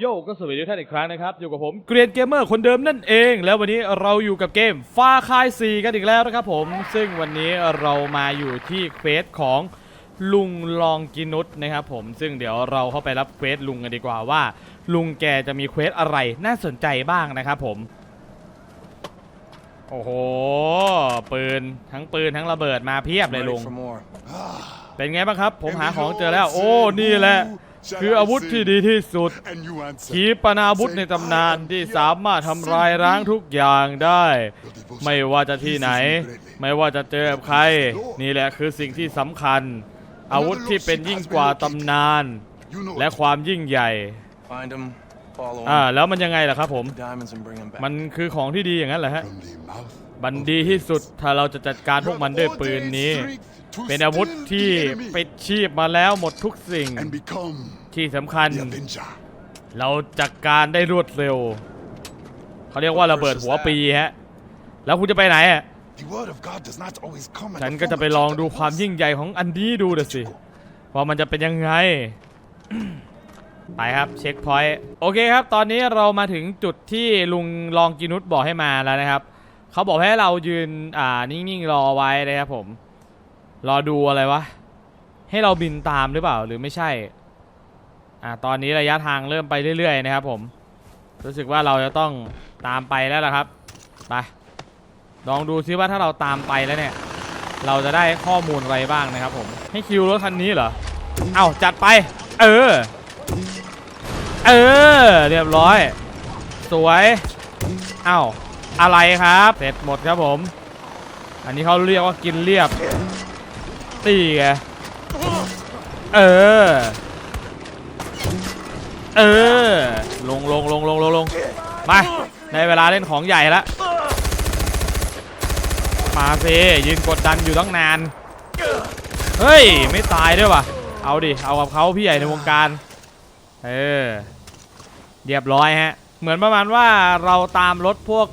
โยก็สวัสดีทุกท่านอีกครั้งนะครับ อยู่กับผมเกรียนเกมเมอร์คนเดิมนั่นเอง แล้ววันนี้เราอยู่กับเกมฟาคาย4กันอีกแล้วนะครับผม ซึ่งวันนี้เรามาอยู่ที่เควสของลุงลองกินุสนะครับผมซึ่งเดี๋ยวเราเข้าไปรับเควสลุงกันดีกว่าว่า ลุงแกจะมีเควสอะไรน่าสนใจบ้างนะครับผม โอ้โห ปืนทั้งปืนทั้งระเบิดมาเพียบเลยลุง for more. เป็นไงบ้างครับ ผมหาของเจอแล้ว โอ้นี่แหละ คืออาวุธที่ดีที่สุด And you answer. ขีปนาวุธในตำนานที่สามารถทำลายล้างทุกอย่างได้ ไม่ว่าจะที่ไหน ไม่ว่าจะเจอกับใคร นี่แหละคือสิ่งที่สำคัญ อาวุธที่เป็นยิ่งกว่าตำนาน You know และความยิ่งใหญ่ Find them, follow อ่า them, แล้วมันยังไงล่ะครับผม diamonds and bring them back. มันคือของที่ดีอย่างนั้นเหรอฮะ from the mouth มันดีที่สุดถ้าเราจะจัดการพวกมันด้วยปืนนี้ เป็นอาวุธที่ปิดชีพมาแล้วหมดทุกสิ่ง and become ที่สำคัญ the Avenger. เราจัดการได้รวดเร็ว เขาเรียกว่าระเบิดหัวปีฮะ แล้วคุณจะไปไหนอะ The word of God does not always come in ฉัน the ก็จะ form ไป of ลอง just ดู a ความ horse. ยิ่งใหญ่ของอันนี้ดูเดสิว่ามันจะเป็นยังไง ไปครับเช็คพอยต์โอเคครับ ตอนนี้เรามาถึงจุดที่ลุงลองกินุสบอกให้มาแล้วนะครับ เขาบอกให้เรายืนอ่านิ่งๆรอไว้นะครับผม รอดูอะไรวะ ให้เราบินตามหรือเปล่าหรือไม่ใช่ อ่าตอนนี้ระยะทางเริ่มไปเรื่อยๆนะครับผม รู้สึกว่าเราจะต้องตามไปแล้วล่ะครับ ไป ลองดูซิว่าถ้าเราตามไปแล้วเนี่ย เราจะได้ข้อมูลอะไรบ้างนะครับผม ให้คิวรถคันนี้เหรอ เอ้าจัดไป เออ เออ เรียบร้อย สวย เอ้าอะไรครับ เสร็จหมดครับผม อันนี้เขาเรียกว่ากินเรียบตีไงเออ เออ ลงลงลงลงลงลงมาได้เวลาเล่นของใหญ่แล้วมาสิยืนกดดันอยู่ตั้งนาน เฮ้ย ไม่ตายด้วยวะเอาดิ เอากับเขาพี่ใหญ่ในวงการ เออ เรียบร้อยฮะ เหมือนประมาณว่าเราตามรถพวก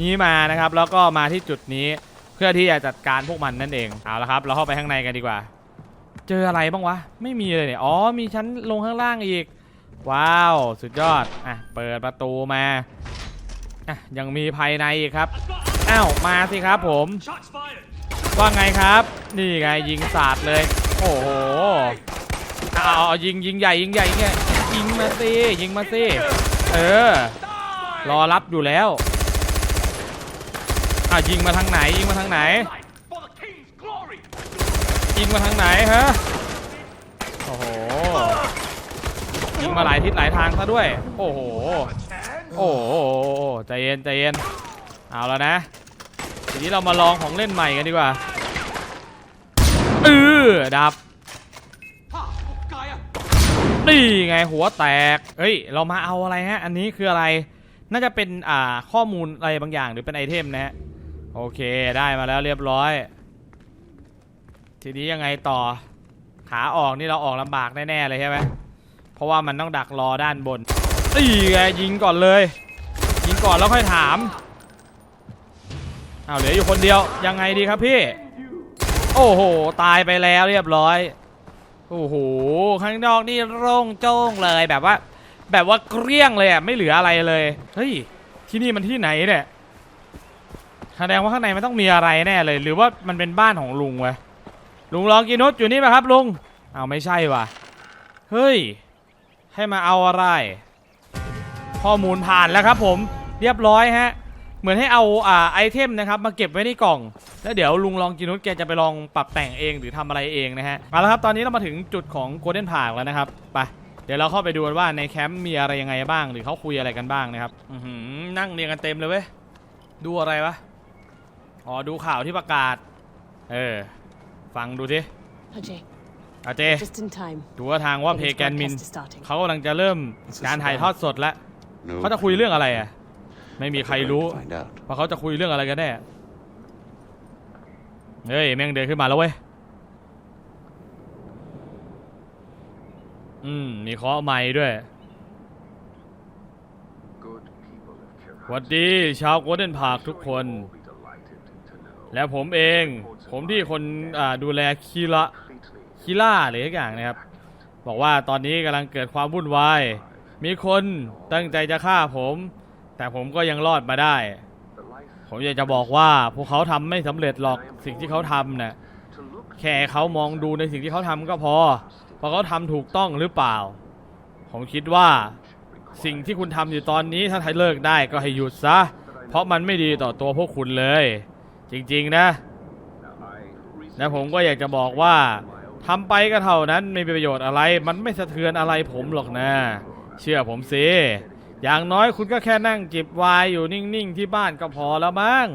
นี้มานะครับ แล้วก็มาที่จุดนี้เพื่อที่จะจัดการพวกมันนั่นเอง เอาละครับ เราเข้าไปข้างในกันดีกว่า เจออะไรบ้างวะ ไม่มีเลยเนี่ย อ๋อ มีชั้นลงข้างล่างอีก ว้าว สุดยอด อะ เปิดประตูมา อะ ยังมีภายในอีกครับ อ้าว มาสิครับผม ว่าไงครับ นี่ไงยิงสาดเลย โอ้โหเอายิงยิงใหญ่ยิงใหญ่ยิงใหญ่ยิงมาสิยิงมาสิ เออ รอรับอยู่แล้ว อะยิงมาทางไหนยิงมาทางไหน ยิงมาทางไหนฮะ โอ้โห ยิงมาหลายทิศหลายทางซะด้วย โอ้โห โอ้โหใจเย็นใจเย็น เอาแล้วนะ ทีนี้เรามาลองของเล่นใหม่กันดีกว่าเออดับ นี่ไงหัวแตก เฮ้ย เรามาเอาอะไรฮะ อันนี้คืออะไร น่าจะเป็นอ่าข้อมูลอะไรบางอย่างหรือเป็นไอเทมนะฮะ โอเคได้มาแล้วเรียบร้อย ทีนี้ยังไงต่อ ขาออกนี่เราออกลำบากแน่ๆเลยใช่ไหม ราะว่ามันต้องดักรอด้านบนนี่ไงยิงก่อนเลย ยิงก่อนแล้วค่อยถามเอาเหลืออยู่คนเดียวยังไงดีครับพี่ โอ้โห ตายไปแล้วเรียบร้อย โอ้โหข้างนอกนี่โล่งโจ้งเลยแบบว่า แบบว่าเกลี้ยงเลยอะไม่เหลืออะไรเลยเฮ้ยที่นี่มันที่ไหนเนี่ยแสดงว่าข้างในมันต้องมีอะไรแน่เลย หรือว่ามันเป็นบ้านของลุงวะลุงลองกินนุชอยู่นี่ไหมครับลุงเอาไม่ใช่ว่ะเฮ้ย ให้มาเอาอะไร ข้อมูลผ่านแล้วครับผมเรียบร้อยฮะ เหมือนให้เอาอ่าไอเทมนะครับมาเก็บไว้ในกล่อง แล้วเดี๋ยวลุงลองกินุสแกจะไปลองปรับแต่งเองหรือทำอะไรเองนะฮะเอาละครับตอนนี้เรามาถึงจุดของโกลเด้นพาร์แล้วนะครับไปเดี๋ยวเราเข้าไปดูว่าในแคมป์มีอะไรยังไงบ้าง หรือเขาคุยอะไรกันบ้างนะครับอื้อหือนั่งเรียงกันเต็มเลยเว้ยดูอะไรวะอ๋อดูข่าวที่ประกาศ เออ ฟังดูสิ อาเจ just in time. ดูว่าทางว่าเพ It's แกนมิน broadcast is starting. เขากำลังจะเริ่มการถ่ายทอดสดแล้ว No. เขาจะคุยเรื่องอะไรอะ ไม่มีใครรู้ Find out. ว่าเขาจะคุยเรื่องอะไรกันแน่ เฮ้ย แม่งเดินขึ้นมาแล้วเว้ย อืม มีเคาะไม้ด้วย หวัดดี ชาวโกลเด้นพาร์คทุกคน และผมเอง ผมที่คนอ่าดูแลคีระ คีล่าหรือทุกอย่างนะครับ บอกว่าตอนนี้กำลังเกิดความวุ่นวาย มีคนตั้งใจจะฆ่าผม แต่ผมก็ยังรอดมาได้ ผมอยากจะบอกว่าพวกเขาทำไม่สำเร็จหรอกสิ่งที่เขาทำน่ะแค่เขามองดูในสิ่งที่เขาทำก็พอเพราะเขาทำถูกต้องหรือเปล่า ผมคิดว่าสิ่งที่คุณทำอยู่ตอนนี้ถ้าไทยเลิกได้ก็ให้หยุดซะ เพราะมันไม่ดีต่อตัวพวกคุณเลย จริง ๆ นะ และผมก็อยากจะบอกว่า ทำไปก็เท่านั้นไม่มีประโยชน์อะไร มันไม่สะเทือนอะไรผมหรอกนะ เชื่อผมสิอย่างน้อยคุณก็แค่นั่งจิบวายอยู่นิ่งๆที่บ้านก็พอแล้วมั้ง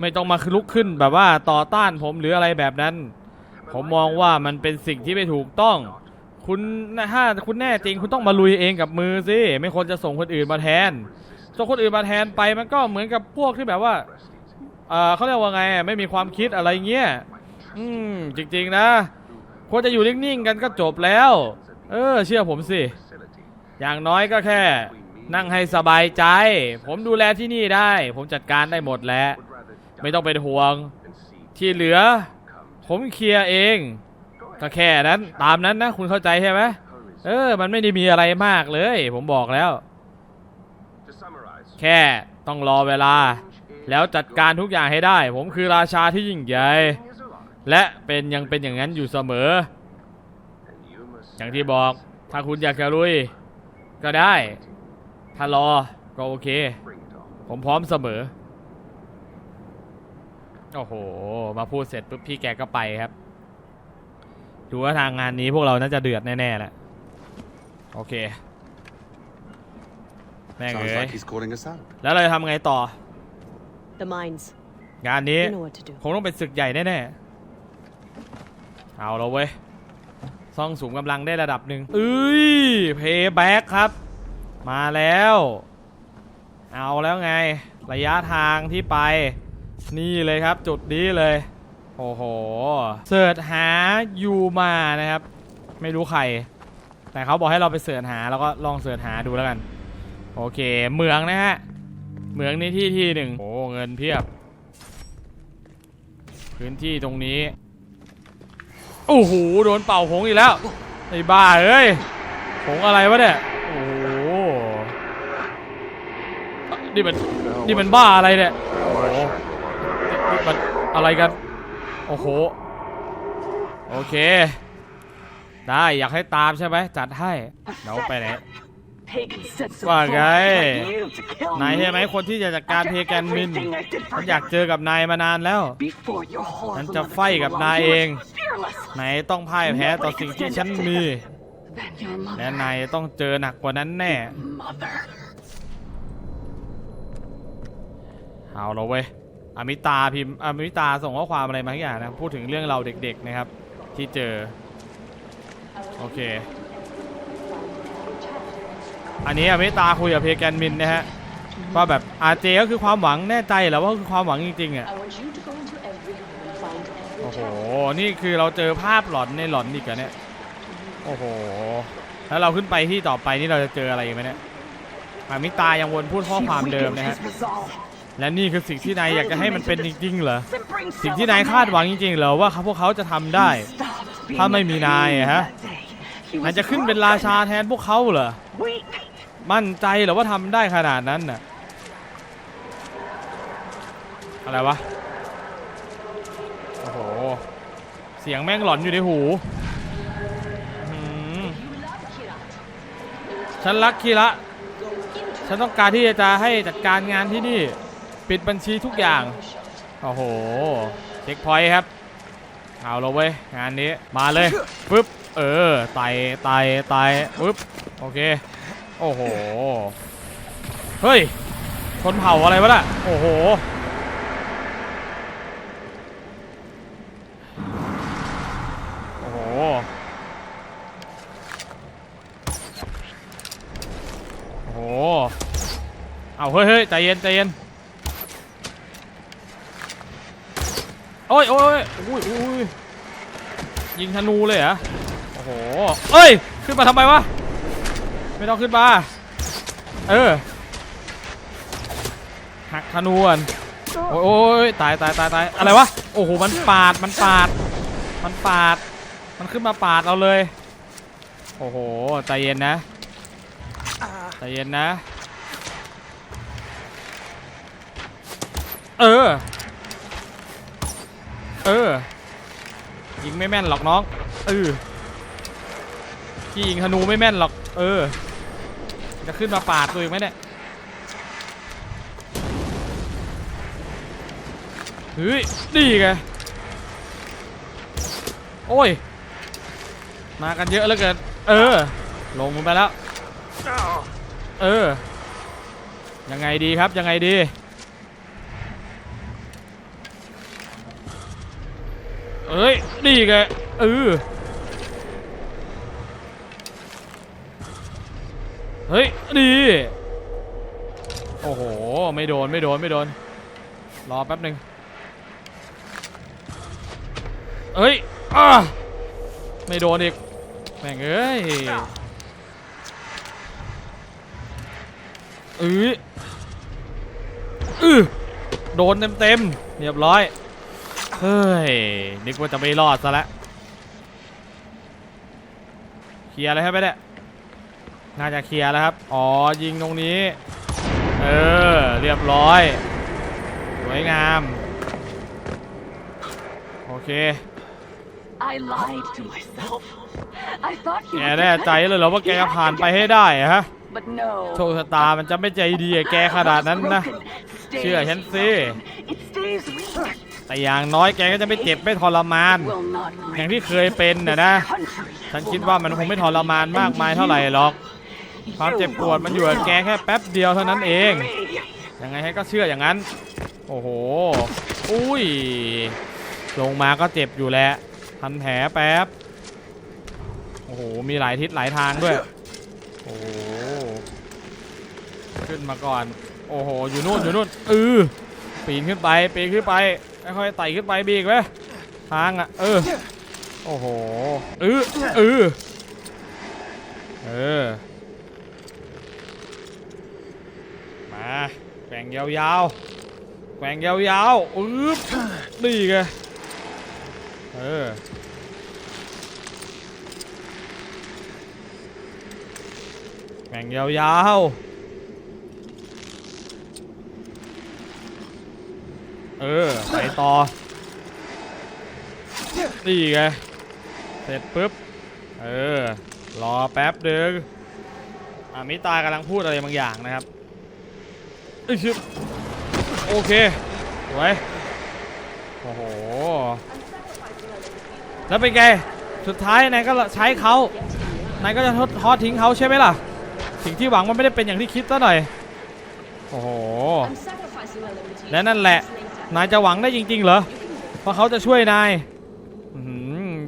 ไม่ต้องมาลุกขึ้นแบบว่าต่อต้านผมหรืออะไรแบบนั้น ผมมองว่ามันเป็นสิ่งที่ไม่ถูกต้อง คุณนะถ้าคุณแน่จริงคุณต้องมาลุยเองกับมือสิไม่ควรจะส่งคนอื่นมาแทนส่งคนอื่นมาแทนไปมันก็เหมือนกับพวกที่แบบว่าเออเขาเรียกว่าไง ไม่มีความคิดอะไรเงี้ยอืมจริง ๆ นะ ควรจะอยู่นิ่งๆกันก็จบแล้ว เออ เชื่อผมสิ อย่างน้อยก็แค่ นั่งให้สบายใจ ผมดูแลที่นี่ได้ ผมจัดการได้หมดแล้ว ไม่ต้องเป็นห่วง ที่เหลือ ผมเคลียร์เอง ก็แค่นั้น ตามนั้นนะ คุณเข้าใจใช่ไหมเออ มันไม่ได้มีอะไรมากเลย ผมบอกแล้ว แค่ต้องรอเวลา แล้วจัดการทุกอย่างให้ได้ ผมคือราชาที่ยิ่งใหญ่ และเป็นยังเป็นอย่างนั้นอยู่เสมอ อย่างที่บอก ถ้าคุณอยากจะลุย ก็ได้ ถ้ารอ ก็โอเค ผมพร้อมเสมอ โอ้โห มาพูดเสร็จปุ๊บพี่แกก็ไปครับ ดูว่าทางงานนี้พวกเราน่าจะเดือดแน่ๆแหละ โอเค แม่ง Sounds เอ้ย like he's calling us out. แล้วเราจะทำไงต่อ The mines. งานนี้ You know what to do. คงต้องเป็นศึกใหญ่แน่ๆ เอาแล้วเว้ยซ่องสูงกำลังได้ระดับหนึ่งเอ้ยเพย์แบ็กครับ มาแล้ว เอาแล้วไง ระยะทางที่ไป นี่เลยครับจุดนี้เลย โอ้โห เสิร์ชหายูมานะครับ ไม่รู้ใคร แต่เขาบอกให้เราไปเสิร์ชหาแล้วก็ลองเสิร์ชหาดูแล้วกัน โอเคเหมืองนะฮะเหมืองนี้ที่ที่หนึ่งโอ้เงินเพียบ พื้นที่ตรงนี้ โอ้โหโดนเป่าผงอีกแล้วไอ้บ้าเอ้ยผงอะไรวะเนี่ยโอ้โหนี่มันนี่มันบ้าอะไรเนี่ยโอ้โหนี่มันอะไรกันโอ้โหโอเค ได้อยากให้ตามใช่ไหมจัดให้เดี๋ยวไปไหน ว่าไง fools like you to kill นาย me ใช่ไหมคนที่จะจัดการ after เพแกนมิน everything I did ฉั for นอยาก you. เจอกับนายมานานแล้ว Before your whole ฉันจะไฟกับนายเอง fearless. นายต้องพ่ายแพ้ต่อสิ่งที่ฉันมี Then your และ mother, นายต้องเจอหนักกว่านั้นแน่ mother. เอาละเว้ย อมิตาพิมพ์อมิตาส่งข้อความอะไรมาทุกอย่างนะ พูดถึงเรื่องเราเด็กๆนะครับ ที่เจอ โอเค อันนี้อมิตาคุยกับเพแกนมินนะฮะว่าแบบอาเจก็คือความหวังแน่ใจเหรอว่าคือความหวังจริงๆอะ I want you to go into every home and find every โอ้โห child. นี่คือเราเจอภาพหลอนในหลอนอีกเหรอเนี่ย โอ้โห แล้วเราขึ้นไปที่ต่อไปนี่เราจะเจออะไรอีกไหมเนี่ยอามิตายังวนพูดข้อ She ความเดิม weakened นะฮะ his resolve. และนี่คือสิ่งที่นายอยากจะให้มันเป็นจริงๆเหรอ Simpering สิ่ง cell ที่ of นาย a คาดหวัง man. จริงๆเหรอว่าเขาพวกเขาจะทำได้ He stopped being ถ้าไม่มีนายอะฮะ that day. He นาย was จะขึ้นเป็นราชาแทนพวกเขาเหรอ broken, weak. มั่นใจเหรอว่าทำได้ขนาดนั้นน่ะอะไรวะ โอ้โห เสียงแม่งหลอนอยู่ในหูฉันรักคีระ ฉันต้องการที่จะให้จัดการงานที่นี่ ปิดบัญชีทุกอย่าง โอ้โห เช็คพอยต์ครับ เอาละเว้ย งานนี้ มาเลยปึ๊บ เออ ไต่ไต่ไต่ปึ๊บ โอเค โอ้โห เฮ้ย ชนเผ่าอะไรวะน่ะ โอ้โห โอ้โห โอ้โห เอาเฮ้ยเฮ้ยใจเย็นใจเย็นโอ้ยโอ้ยโอ้ยโอ้ยยิงธนูเลยเหรอ โอ้โห เอ้ย ขึ้นมาทำไมวะ ไม่ต้องขึ้นมา เออ หักธนูก่อนโอ้ยโอ้ยตายตายตายตายอะไรวะ โอ้โห มันปาด มันปาด มันปาด มันขึ้นมาปาดเราเลย โอ้โห ใจเย็นนะ ใจเย็นนะ เออ เออ ยิงไม่แม่นหรอกน้อง เออพี่ยิงธนูไม่แม่นหรอก เออ จะขึ้นมาปาดตัวเองไหมเนี่ยเฮ้ยดีไงโอ้ย มากันเยอะเหลือเกินเออ ลงไปแล้ว เออ ยังไงดีครับ ยังไงดี เอ้ย ดีไงเออ เฮ้ย ดี โอ้โห ไม่โดน ไม่โดน ไม่โดน รอแป๊บหนึ่งเอ้ยอ่าไม่โดนอีก แม่งเอ้ยเอ้ยอือโดนเต็มเต็มเรียบร้อย เฮ้ย นึกว่าจะไม่รอดซะแล้วเคลียร์เลยครับไปเนี่ย น่าจะเคลียร์แล้วครับ อ๋อ ยิงตรงนี้ เออ เรียบร้อย สวยงาม โอเค I lied to myself. I thought แก you would แน่ใจเลยเหรอว่าแกจะผ่านไปให้ได้อะฮะ But no. โชคชะตามันจะไม่ใจดีกับแกขนาดนั้นนะ Broken. เชื่อฉันสิ It stays weak. แต่อย่างน้อยแกก็จะไม่เจ็บไม่ทรมาน Will not อย่างที่เคยเป็นนะนะ country. ฉันคิดว่ามันคงไม่ทรมานมากมายเท่าไหร่หรอก ความเจ็บปวดมันอยู่กับแกแค่แป๊บเดียวเท่านั้นเองยังไงให้ก็เชื่ออย่างนั้น โอ้โห อุ้ย ลงมาก็เจ็บอยู่แหล้วพันแผลแป๊บ โอ้โห มีหลายทิศหลายทางด้วย โอ้โห ขึ้นมาก่อน โอ้โห อยู่นู่นอยู่นู่นเออปีนขึ้นไป ปีนขึ้นไป ค่อยๆไต่ขึ้นไปบีกไหมทางอะ เออ โอ้โห เออเออ เออ มาแกว่งยาวๆแกว่งยาวๆอึ๊บนี่ไงเออแกว่งยาวๆเออไปต่อนี่ไงเสร็จปุ๊บเออรอแป๊บเดึงอ่ามิตากำลังพูดอะไรบางอย่างนะครับ อ้ชึบโอเคสวยโอ้โห แล้วเป็นไง สุดท้ายนายก็ใช้เขานายก็จะทอดทิ้งเขาใช่ไหมล่ะ สิ่งที่หวังมันไม่ได้เป็นอย่างที่คิดซะหน่อย โอ้โห และนั่นแหละ นายจะหวังได้จริง ๆ เหรอ เพราะเขาจะช่วยนาย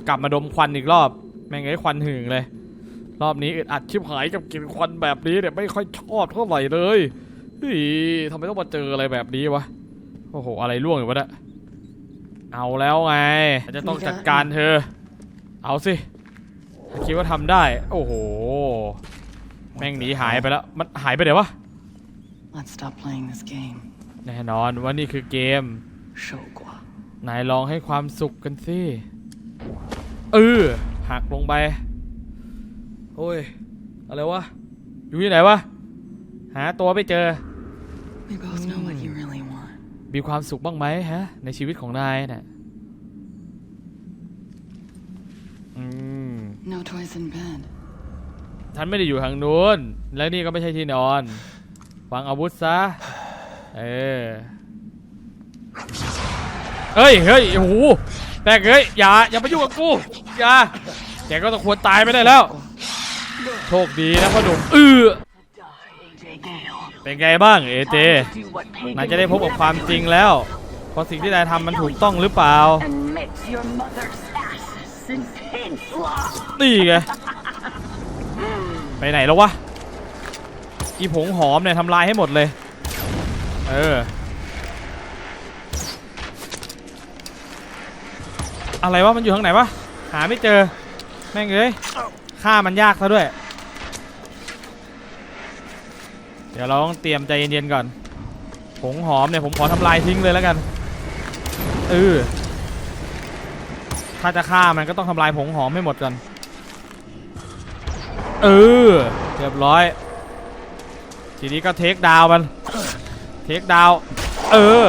กลับมาดมควันอีกรอบ แม่งไอ้ควันหึงเลย รอบนี้อึดอัดชิบหายกับกลิ่นควันแบบนี้เนี่ยไม่ค่อยชอบเท่าไหร่เลย เฮ้ยทำไมต้องมาเจออะไรแบบนี้วะ โอ้โห อะไรร่วงอยู่วะเนี่ยเอาแล้วไง จะต้องจัดการเธอ เอาสิคิดว่าทำได้ โอ้โห แม่งหนีหายไปแล้ว มันหายไปไหนวะ Let's stop playing this game. แน่นอนว่านี่คือเกม Shogwa. นายลองให้ความสุขกันสิ เออหักลงไป โอ้ย อะไรวะ อยู่ที่ไหนวะ หาตัวไม่เจอ We both know what you really want. มีความสุขบ้างไหมฮะ ในชีวิตของนายน่ะอืม No toys in bed. ฉันไม่ได้อยู่ทางนู้น และนี่ก็ไม่ใช่ที่นอนวางอาวุธซะ เออเฮ้ย เฮ้ย โอ้โหแตกเฮ้ย อย่า อย่ามายุ่งกับกู อย่าแกก็ต้องควรตายไปได้แล้ว โชคดีนะพ่อหนุ่มเออ AJ Gale. เป็นไงบ้างเอเจ Time to do what pagan นายจะได้พบกับความจริงแล้วเพราะสิ่งที่นายทำมันถูกต้องหรือเปล่า Admit your mother's asses in pig slop. นี่ไง ไปไหนแล้ววะ อีผงหอมเนี่ยทำลายให้หมดเลย เออ อะไรวะ มันอยู่ทางไหนวะ หาไม่เจอ แม่งเอ้ยฆ่ามันยากซะด้วย เดี๋ยวเราต้องเตรียมใจเย็นๆก่อนผงหอมเนี่ยผมขอทำลายทิ้งเลยแล้วกันเออถ้าจะฆ่ามันก็ต้องทำลายผงหอมให้หมดก่อนเออเรียบร้อย ทีนี้ก็เทคดาวมัน เทคดาวเออ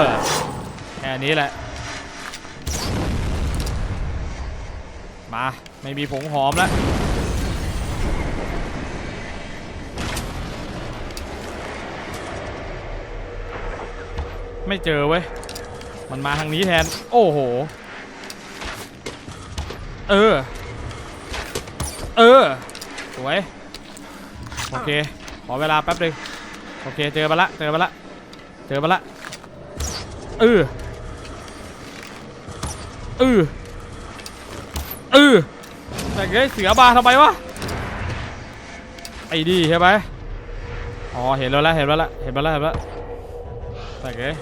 แค่นี้แหละ มา ไม่มีผงหอมแล้ว ไม่เจอเว้ย มันมาทางนี้แทน โอ้โห เออ เออ สวย โอเค ขอเวลาแป๊บนึงโอเค เจอมาละ เจอมาละ เจอมาละ เออ เออ เออแต่เฮ้ยเสือบาทำไมวะ ไอ้ดีใช่ไหมอ๋อ เห็นแล้วละเห็นแล้วละเห็นแล้วละเห็นแล้วละแต่เฮ้ย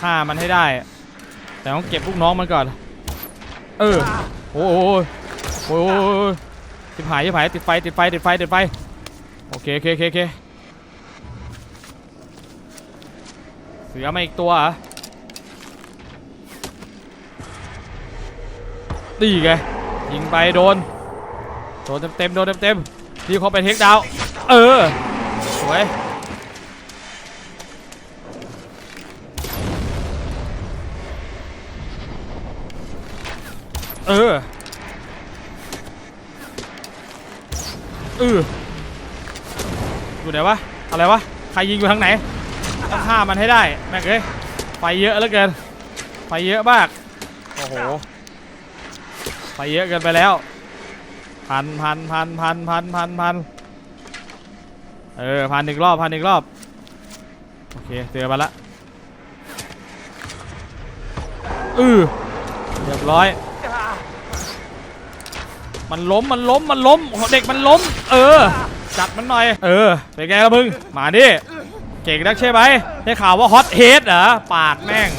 ฆ่ามันให้ได้ แต่ต้องเก็บลูกน้องมันก่อน เออโอ้โหโอ้โหโอ้โหโอ้โหติดหายติดหายติดไฟติดไฟติดไฟติดไฟโอเคโอเคโอเคเสือมาอีกตัวเหรอดีไงยิงไปโดนโดนเต็มๆโดนเต็มๆดีเขาไปเทคดาวเออสวย เออ เอออยู่ไหนวะ อะไรวะ ใครยิงอยู่ทางไหนต้องฆ่ามันให้ได้ แม่งเอ้ยไฟเยอะเหลือเกิน ไฟเยอะมาก โอ้โห ไฟเยอะเกินไปแล้ว พันพันพันพันพันพันพันเออ พันอีกรอบ พันอีกรอบ โอเค เจอมาละอือเรียบร้อย มันล้มมันล้มมันล้มเด็กมันล้ม เออ จัดมันหน่อย เออเป็นไงล่ะมึงมาดิเก่งนักใช่ไหมได้ข่าวว่าฮอตเฮดเหรอปาดแม่ง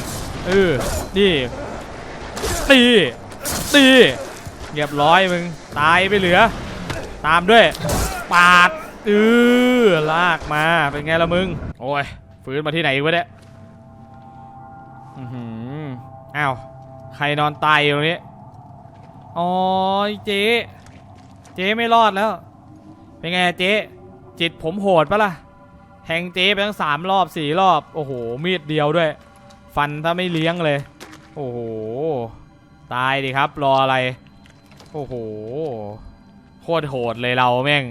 เออนี่ตีตีเรียบร้อยมึงตายไปเหลือ ตามด้วย ปาดเออลากมาเป็นไงล่ะมึง โอ้ยฟื้นมาที่ไหนวะเนี่ยอือหืออ้าวใครนอนตายอยู่ตรงนี้ อ๋อเจ๊เจ๊ไม่รอดแล้ว เป็นไงเจ๊จิตผมโหดปะล่ะแทงเจ๊ไปทั้งสามรอบสี่รอบ โอ้โห มีดเดียวด้วย ฟันถ้าไม่เลี้ยงเลย โอ้โห ตายดิครับ รออะไร โอ้โห โคตรโหดเลยเราแม่ง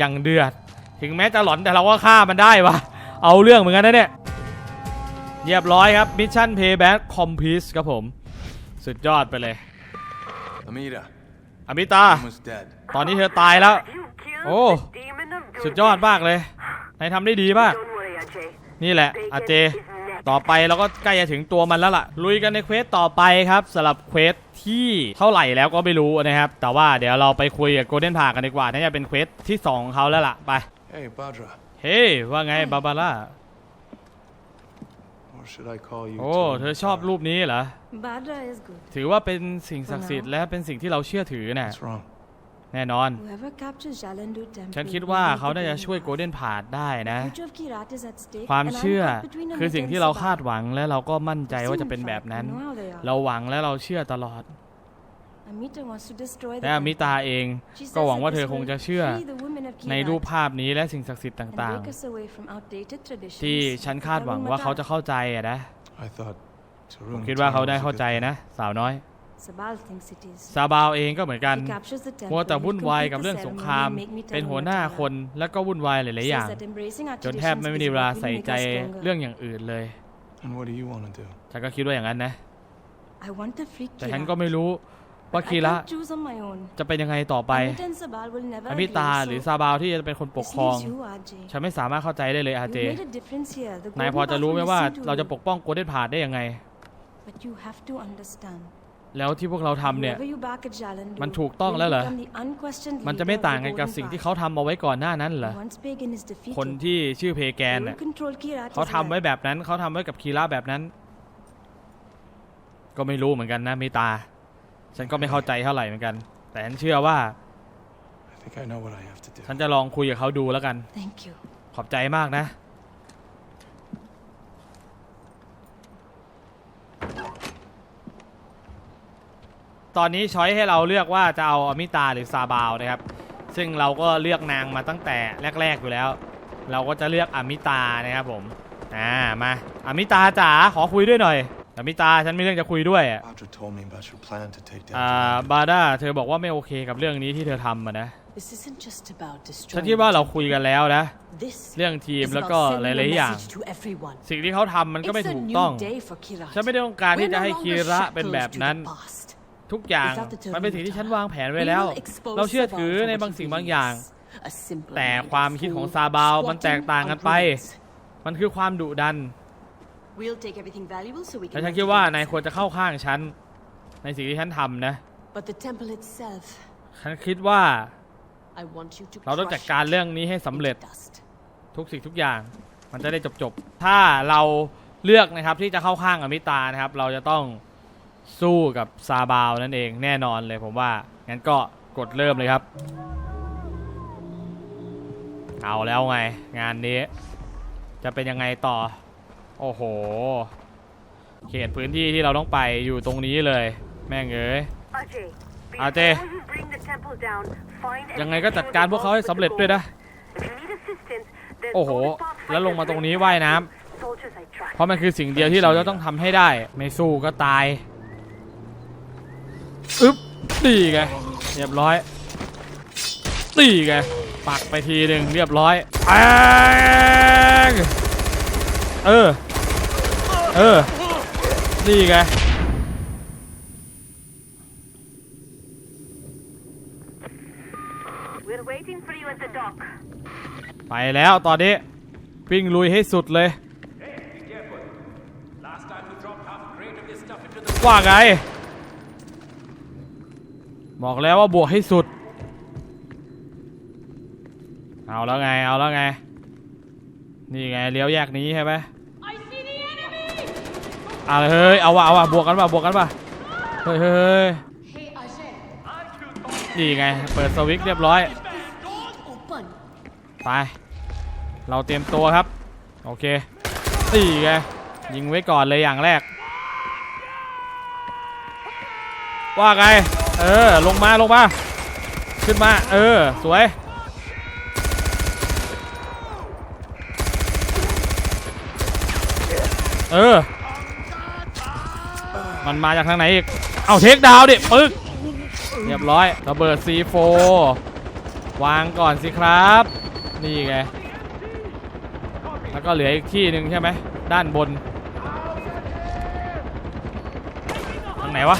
ยังเดือด ถึงแม้จะหลอนแต่เราก็ฆ่ามันได้วะเอาเรื่องเหมือนกันนะเนี่ยเรียบร้อยครับมิชชั่นเพย์แบ็กคอมพิสครับผม สุดยอดไปเลย อมิตา almost dead. ตอนนี้เธอตายแล้ว You killed Oh. the demon of good สุดยอดมากเลยนายทำได้ดีมาก Don't worry, Ajay. นี่แหละอาเจ ต่อไปเราก็ใกล้จะถึงตัวมันแล้วล่ะ ลุยกันในเควสต่อไปครับสำหรับเควสที่เท่าไหร่แล้วก็ไม่รู้นะครับ แต่ว่าเดี๋ยวเราไปคุยกับโกลเด้นพากันดีกว่าน่าจะเป็นเควสที่สองของเขาแล้วล่ะ ไป Hey, Badra. เฮ้ยว่าไงบาบาร่า Or should I call you? โอ้ Tony เธอชอบ Stark? รูปนี้เหรอ Badra is good. ถือว่าเป็นสิ่งศักดิ์สิทธิ์และเป็นสิ่งที่เราเชื่อถือน่ะ What's wrong? แน่นอน Whoever captures Jalandu Temple ฉันคิด will ว่า make เขา it น่าจะ to ช่วย the โกลเด้นพาดได้นะ Future of Kirat is at stake, ความ and I'm เชื่อ caught between คือ Amita สิ่ง and ที่เราคาด Sabah. หวังและเราก็มั่นใจว่าจะเป็นแบบนั้น I know how they are. เราหวังและเราเชื่อตลอด Amita wants to destroy the แต่อมิ temple. ตาเอง She says ก็หวังว่า that เธอ this คง will จะเชื่อ free the women of ในรูป Kirat ภาพนี้และสิ่งศักดิ์สิทธิ์ and ต่าง break us away from outdated traditions ๆที่ฉันคาดหวังว่าเขาจะเข้าใจอะนะ I thought ผม Tarun คิดว่าเขา Tunnel ได้ was a เข้า good ใจ thing. นะ สาวน้อย Sabal thinks it is. ซาบาวเองก็เหมือนกัน He captures the temple, มัวแต่ he'd วุ่นวาย complete กับ the เรื่องสงคราม ceremony and make me turn เป็นหัวหน้า Murtala. คนแล้วก็วุ่นวายหลายๆอย่าง Says that embracing our จนแทบ traditions ไม่ is มีเวลา what will ใส่ make ใจ us stronger. เรื่องอย่างอื่นเลย And what do you want to do? ฉันก็คิดว่าอย่างนั้นนะ I want to free แต่ฉัน Kirat. ก็ไม่รู้ ว่า I คีระ can't choose on my own. จะเป็นยังไงต่อไป Amita and Sabal will never อมิตา agree, หรือ so ซาบาวที่จะเป็นคนปก this ครอง leaves you, RJ. ฉันไม่สามารถเข้าใจได้เลยอา You เจ made a difference here. The นาย golden พอจะ path รู้ will ไหมว่า listen to เราจะ you. ปกป้องโกลเด้นพาดได้ยังไง But you have to understand. แล้วที่พวกเราทำเนี่ย Whoever you back at Jalandu มันถูกต้องแล้วเหรอ will become the unquestioned มันจะ leader ไม่ of ต่าง the กันกับ golden สิ่งที่ path. เขาทำเอาไว้ก่อนหน้านั้นเหรอ Once Pagan is defeated, คนที่ชื่อเพแก they น will น่ะ control Kirat เขา as ทำไว้ well. แบบนั้นเขาทำไว้กับคีระแบบนั้น ก็ไม่รู้เหมือนกันนะมิตา ฉันก็ไม่เข้าใจเท่าไหร่เหมือนกัน แต่ฉันเชื่อว่า I think I know what I have to do. ฉันจะลองคุยกับเขาดูแล้วกัน Thank you. ขอบใจมากนะ ตอนนี้ช้อยให้เราเลือกว่าจะเอาอมิตาหรือซาบาวนะครับ ซึ่งเราก็เลือกนางมาตั้งแต่แรก ๆ อยู่แล้ว เราก็จะเลือกอมิตานะครับผม อ่า มาอมิตาจ๋าขอคุยด้วยหน่อย อมิตาฉันมีเรื่องจะคุยด้วยอะ Badra told me about your plan to take down. อ่าบาด้าเธอบอกว่าไม่โอเคกับเรื่องนี้ที่เธอทำอะนะ This isn't just about ฉัน destroying คิดว่าเราคุยกันแล้วนะ This เรื่องทีม is แล้ว about ก็ห sending ลาย a ๆอย่าง message to everyone. สิ่งที่เขาทำมันก็ไม่ It's a ถูก new ต้อง day for Kirat. ฉันไม่ได้ต้องการที่ We're จะ no ให้ longer คีระเป็น shackles แบบ to the นั้น past. ทุกอย่าง Without the มันเป็นสิ่งที่ฉัน Terminator, วางแผนไว้ we แล้ว will expose เราเชื่อ Sabal ถือ for ใน what บาง he สิ่งบาง really อย่าง is, a simple แต่ minded ความคิดของ fool ซาบาวมันแตกต่างกันไป squatting on มันคือความดุดัน graves. We'll take everything valuable so we และ can ฉัน move คิด to ว่า the นาย next ควรจะ step. เข้าข้างฉันในสิ่งที่ฉันทำนะ But the temple itself, ฉันคิดว่า I want you to เราต้องจัด crush การ it เรื่องนี้ให้สำเร็จ into dust. ทุกสิ่งทุกอย่างมันจะได้จบๆถ้าเราเลือกนะครับที่จะเข้าข้างอมิตานะครับ เราจะต้องสู้กับซาบาวนั่นเองแน่นอนเลยผมว่า งั้นก็กดเริ่มเลยครับ เอาแล้วไง งานนี้ จะเป็นยังไงต่อ โอ้โห เขตพื้นที่ที่เราต้องไปอยู่ตรงนี้เลย แม่งเอ้ย Ajay, Ajay. before you bring the temple down, find ยังไงก็จัดการพวกเขาให้สำเร็จด้วยนะ If you need assistance, there's โอ้โห only pathfinders แล้วลงมาตรงนี้ว่ายน้ำ Soldiers I trust. เพราะมันคือสิ่งเดียวที่เราจะต้องทำให้ได้ ไม่สู้ก็ตายอึ๊บดีไง เรียบร้อยดีไง ปักไปทีหนึ่งเรียบร้อยแปงเออ เออดีไง We're waiting for you at the dock. ไปแล้วตอนนี้วิ่งลุยให้สุดเลย ว่าไง บอกแล้วว่าบวกให้สุด เอาแล้วไง เอาแล้วไง นี่ไงเลี้ยวแยกนี้ใช่ไหมเอาเลยเฮ้ยเอาว่ะเอาว่ะบวกกันป่ะบวกกันป่ะเฮ้ยเฮ้ยนี่ไงเปิดสวิตเรียบร้อยไปเราเตรียมตัวครับโอเคตีไงยิงไว้ก่อนเลยอย่างแรก ว่าไงเออลงมาลงมาขึ้นมาเออสวยเออ มันมาจากทางไหนอีก เอาเทคดาวดิปึ๊กเรียบร้อยระเบิด C4 วางก่อนสิครับ นี่ไง แล้วก็เหลืออีกที่หนึ่งใช่ไหม ด้านบน ทางไหนวะ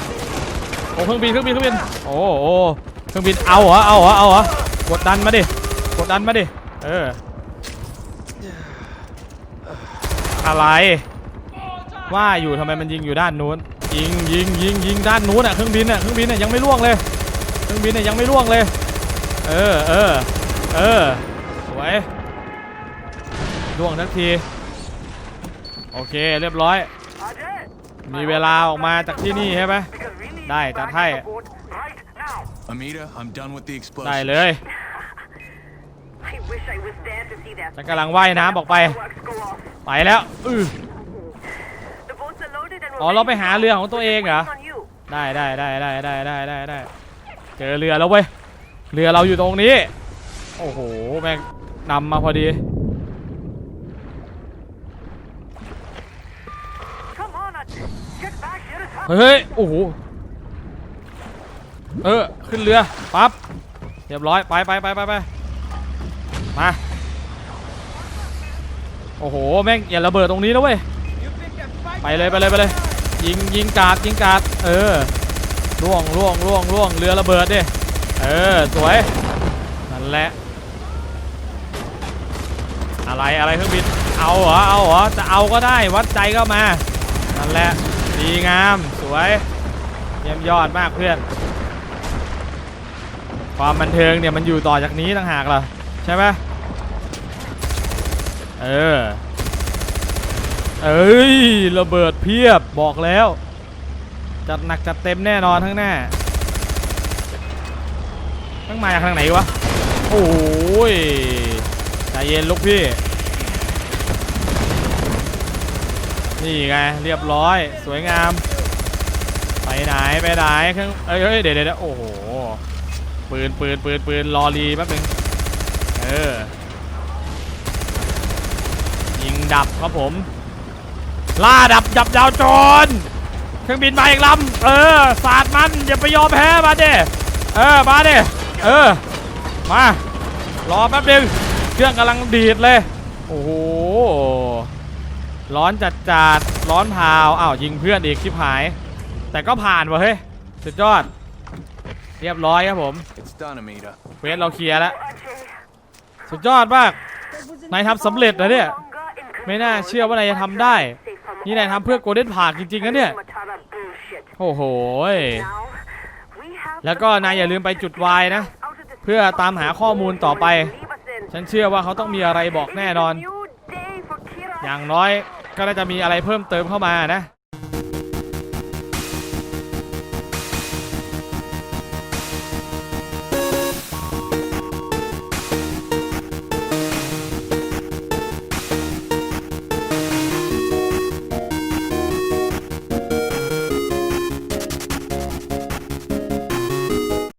โอ้เครื่องบินเครื่องบินเครื่องบิน โอ้โอ้เครื่องบิน เอาเหรอ เอาเหรอ เอาเหรอ กดดันมาดิ กดดันมาดิ เออ อะไร ว่าอยู่ทำไมมันยิงอยู่ด้านนู้น ยิงยิงยิงยิงด้านนู้นอะเครื่องบินอะเครื่องบินอะยังไม่ล่วงเลยเครื่องบินเนี่ยยังไม่ล่วงเลย เออเออเออสวยล่วงทักทีโอเคเรียบร้อย Ajay, มีเวลาออกมาจากที่นี่ใช่ไหม because we need Đây, you chặt back hay. on the boat right now. Amita, I'm done with the ได้ explosion. เลย I wish I was there to see that. ฉันกำลังว่ายน้ำออกไป Fireworks go off. ไปแล้วอือ The boats are loaded and อ๋อเราไปหาเรือของตัวเองเหรอ ได้ได้ได้ได้ได้ได้ได้ได้เจอเรือแล้วเว้ย เรือเราอยู่ตรงนี้ โอ้โหแม่งนำมาพอดี เฮ้ยโอ้โห เออ ขึ้นเรือ ปั๊บ เรียบร้อย ไปไปไปไปไปมา โอ้โห แม่งอย่าระเบิดตรงนี้นะเว้ย ไปเลยไปเลยไปเลย ยิงยิงกาดยิงกาดเออล่วงล่วงล่วงล่วงเรือระเบิดดิเออสวยนั่นแหละอะไรอะไรเครื่องบินเอาเหรอเอาเหรอจะเอาก็ได้วัดใจก็มานั่นแหละดีงามสวยเยี่ยมยอดมากเพื่อน ความบันเทิงเนี่ยมันอยู่ต่อจากนี้ต่างหากล่ะใช่ไหมเออ เอ้ยระเบิดเพียบบอกแล้ว จัดหนักจัดเต็มแน่นอนข้างหน้าทั้งมาทางไหนวะโอ้ยใจเย็นลูกพี่ นี่ไงเรียบร้อยสวยงาม ไปไหนไปไหนเครื่องเอ้ยเอ้ยเดี๋ยวเดี๋ยวเดี๋ยวโอ้โหปืนปืนปืนปืนรอรีแป๊บนึงเออยิงดับครับผม ล่าดับดับดาวโจรเครื่องบินมาอีกลำเออสาดมันอย่าไปยอมแพ้มาเด้เออมาเด้เออมารอแป๊บนึงเครื่องกำลังดีดเลย โอ้โหร้อนจัดจัดๆร้อนพาวอ้าวยิงเพื่อนอีกชิบหาย แต่ก็ผ่านว่ะเฮ้ยสุดยอด เรียบร้อยครับผม It's done, Amita. เควสเราเคลียร์แล้วสุดยอดมากนายทำสำเร็จนะเนี่ยไม่น่าเชื่อว่านายจะทำได้ นี่นายทำเพื่อโกลเด้นพาร์จริงๆนะเนี่ย Matata bullshit. โอ้โหย Now, we have แล้วก็นายอย่าลืมไปจุดวายนะ out of this เพื่อตามหาข้อมูลต่อไป leave us in. ฉันเชื่อว่าเขาต้องมีอะไรบอกแน่นอน New day for Kira. อย่างน้อยก็น่าจะมีอะไรเพิ่มเติมเข้ามานะ